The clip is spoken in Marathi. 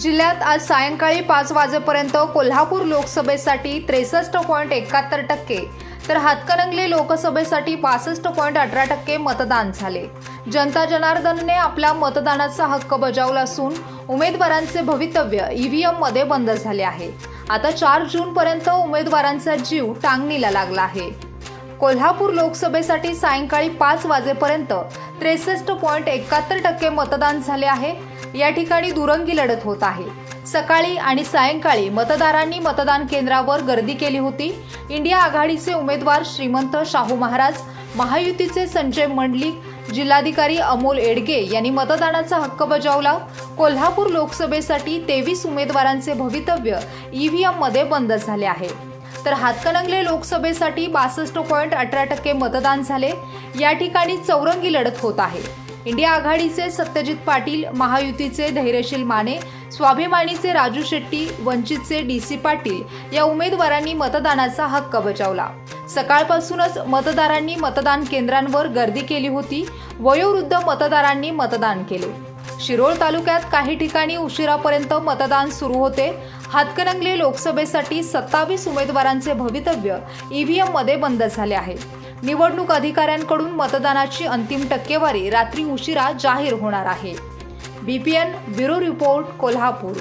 जिल्ह्यात आज सायंकाळी पाच वाजेपर्यंत कोल्हापूर लोकसभेसाठी त्रेसष्ट पॉईंट एकाहत्तर टक्के तर हातकणंगले लोकसभेसाठी पासष्ट पॉईंट अठरा टक्के मतदान झाले. जनता जनार्दनने आपला मतदानाचा हक्क बजावला असून उमेदवारांचे भवितव्य ईव्हीएममध्ये बंद झाले आहे. आता चार जूनपर्यंत उमेदवारांचा जीव टांगणीला लागला आहे. कोल्हापूर लोकसभेसाठी सायंकाळी पाच वाजेपर्यंत त्रेसष्ट पॉईंट एकाहत्तर टक्के मतदान झाले आहे. या ठिकाणी दुरंगी लढत होत आहे. सकाळी आणि सायंकाळी मतदारांनी मतदान केंद्रावर गर्दी केली होती. इंडिया आघाडीचे उमेदवार श्रीमंत शाहू महाराज महायुतीचे संजय मंडलिक जिल्हाधिकारी अमोल एडगे यांनी मतदानाचा हक्क बजावला. कोल्हापूर लोकसभेसाठी तेवीस उमेदवारांचे भवितव्य ईव्हीएममध्ये बंद झाले आहे. तर हातकणंगले लोकसभेसाठी बासष्ट पॉईंट अठरा टक्के मतदान झाले. या ठिकाणी चौरंगी लढत होत आहे. इंडिया आघाडीचे सत्यजित पाटील महायुतीचे धैर्यशील माने स्वाभिमानीचे राजू शेट्टी वंचितचे डी सी पाटील या उमेदवारांनी मतदानाचा हक्क बजावला. सकाळपासूनच मतदारांनी मतदान केंद्रांवर गर्दी केली होती. वयोवृद्ध मतदारांनी मतदान केले. शिरोळ तालुक्यात काही ठिकाणी उशिरापर्यंत मतदान सुरू होते. हातकणंगले लोकसभेसाठी सत्तावीस उमेदवारांचे भवितव्य ईव्हीएममध्ये बंद झाले आहे. निवडणूक अधिकाऱ्यांकडून मतदानाची अंतिम टक्केवारी रात्री उशिरा जाहीर होणार आहे. BPN bureau report Kolhapur.